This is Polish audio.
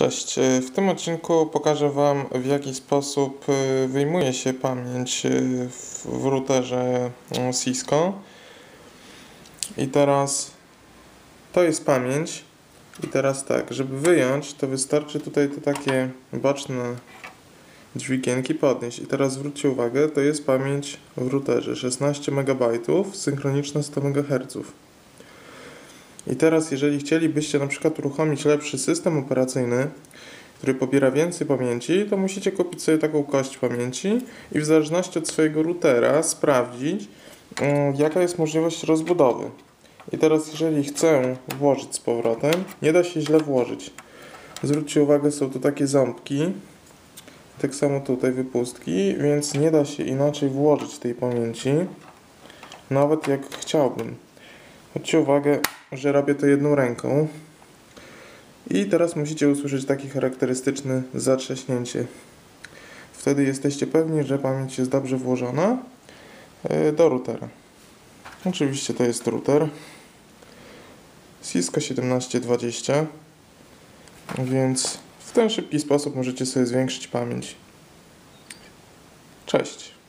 Cześć. E, W tym odcinku pokażę Wam w jaki sposób e, wyjmuje się pamięć e, w, routerze e, Cisco. I teraz to jest pamięć. I teraz tak, żeby wyjąć, to wystarczy tutaj te takie boczne dźwigienki podnieść. I teraz zwróćcie uwagę, to jest pamięć w routerze 16 MB, synchroniczna 100 MHz. I teraz, jeżeli chcielibyście na przykład uruchomić lepszy system operacyjny, który pobiera więcej pamięci, to musicie kupić sobie taką kość pamięci i w zależności od swojego routera sprawdzić, mm, jaka jest możliwość rozbudowy. I teraz, jeżeli chcę włożyć z powrotem, nie da się źle włożyć. Zwróćcie uwagę, są tu takie ząbki, tak samo tutaj wypustki, więc nie da się inaczej włożyć tej pamięci, nawet jak chciałbym. Zwróćcie uwagę, że robię to jedną ręką. I teraz musicie usłyszeć takie charakterystyczne zatrzaśnięcie. Wtedy jesteście pewni, że pamięć jest dobrze włożona e, do routera. Oczywiście to jest router Cisco 1720, więc w ten szybki sposób możecie sobie zwiększyć pamięć. Cześć.